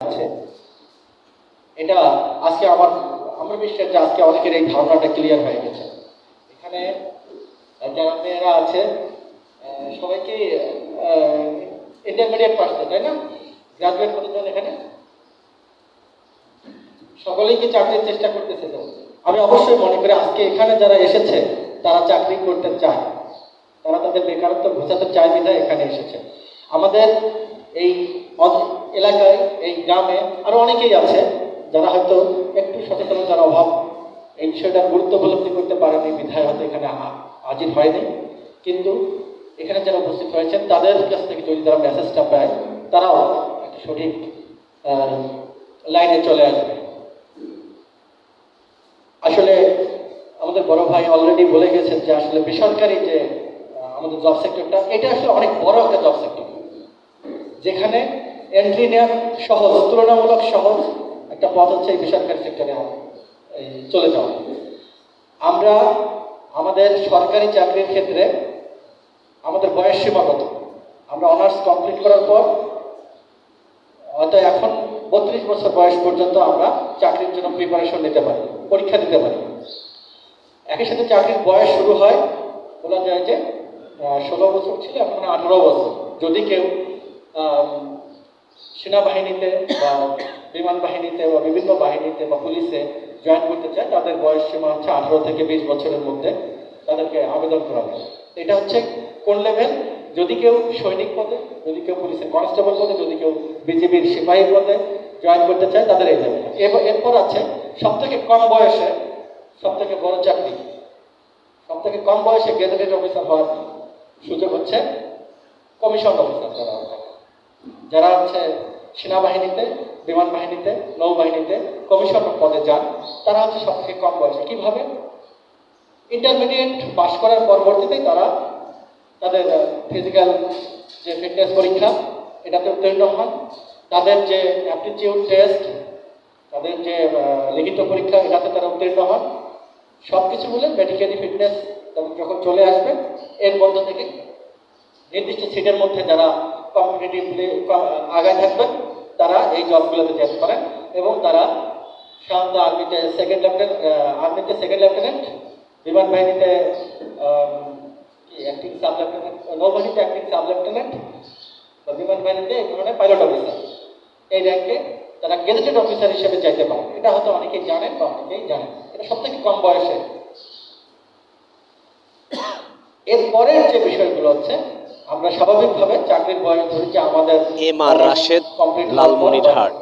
আছে এটা আজকে আমার আমরা বিশ্বাস যে আজকে অনেকের এই ধারণাটা ক্লিয়ার হয়ে গেছে। এখানে যারা মেয়েরা আছে সবাইকে ইন্টারমিডিয়েট পাস তাই না? গ্রাজুয়েট কতজন এখানে। সকলেই কি চাকরির চেষ্টা করতেছে তো? আমি অবশ্যই মনে করি আজকে এখানে যারা এসেছে, তারা চাকরি করতে চায়। তারা তাদের বেকারত্ব ঘোচাতে চায় বিধায় এখানে এসেছে। আমাদের এই এলাকায়, এই গ্রামে আরও অনেকেই আছে যারা হয়তো একটু সচেতনতার অভাব, এই বিষয়টার গুরুত্ব উপলব্ধি করতে পারেনি, বিধায় হয়তো এখানে হাজির হয়নি। কিন্তু এখানে যারা উপস্থিত হয়েছেন, তাদের কাছ থেকে যদি তারা মেসেজটা পায়, তারাও একটা সঠিক লাইনে চলে আসবে। আসলে আমাদের বড় ভাই অলরেডি বলে গেছেন যে আসলে বেসরকারি যে আমাদের জব সেক্টরটা এটা আসলে অনেক বড় একটা জব সেক্টর যেখানে এন্ট্রি নেওয়া সহজ, তুলনামূলক সহজ একটা পথ হচ্ছে এই বেসরকারি সেক্টরে চলে যাওয়া। আমরা আমাদের সরকারি চাকরির ক্ষেত্রে আমাদের বয়স সীমা কত আমরা অনার্স কমপ্লিট করার পর, হয়তো এখন বত্রিশ বছর বয়স পর্যন্ত আমরা চাকরির জন্য প্রিপারেশন নিতে পারি, পরীক্ষা দিতে পারি। একই সাথে চাকরির বয়স শুরু হয়, বলা যায় যে ষোলো বছর ছিল, এখন আঠারো বছর। যদি কেউ সেনাবাহিনীতে বা বিমান বাহিনীতে বা বিভিন্ন বাহিনীতে বা পুলিশে জয়েন করতে চায়, তাদের বয়স সীমা হচ্ছে আঠারো থেকে বিশ বছরের মধ্যে তাদেরকে আবেদন করা হয়। এটা হচ্ছে কোন লেভেল যদি কেউ সৈনিক পদে, যদি কেউ পুলিশের কনস্টেবল পদে, যদি কেউ বিজেপির সিপাহী পদে জয়েন করতে চায়, তাদের এই লেভেল এরপর আছে সব থেকে কম বয়সে সব থেকে বড় চাকরি। সব থেকে কম বয়সে গেজেটেড অফিসার হওয়ার সুযোগ হচ্ছে কমিশন অফিসার যারা। যারা হচ্ছে সেনাবাহিনীতে বিমান বাহিনীতে নৌবাহিনীতে কমিশন পদে যান, তারা হচ্ছে সব থেকে কম বয়সে। কীভাবে? ইন্টারমিডিয়েট পাশ করার পরবর্তীতেই তারা তাদের ফিজিক্যাল যে ফিটনেস পরীক্ষা, এটাতে উত্তীর্ণ হন। তাদের যে অ্যাপটিটিউড টেস্ট তাদের যে লিখিত পরীক্ষা, এটাতে তারা উত্তীর্ণ হন। সব কিছু বলে মেডিকেলি ফিটনেস যখন চলে আসবে, এর মধ্য থেকে নির্দিষ্ট সিটের মধ্যে যারা কম্পিটিটিভলি আগায় থাকবেন। তারা এই জবগুলোতে যেতে করেন এবং তারা সাধারণত আর্মিতে সেকেন্ড লেফটেন্যান্ট আর্মিতে সেকেন্ড লেফটেন্যান্ট বিমান বাহিনীতে অ্যাক্টিং সাব লেফটেন্যান্ট নৌবাহিনীতে অ্যাক্টিং সাব লেফটেন্যান্ট বা বিমান বাহিনীতে এই ধরনের পাইলট অফিসার এই র্যাঙ্কে তারা গেজেটেড অফিসার হিসেবে চাইতে পারে। এটা হয়তো অনেকেই জানেন বা অনেকেই জানেন এটা সব থেকে কম বয়সে এরপরের যে বিষয়গুলো হচ্ছে আমরা স্বাভাবিকভাবে চাকরির বয়স ধরেছি আমাদের এম আর রাশেদ লালমনিরহাট।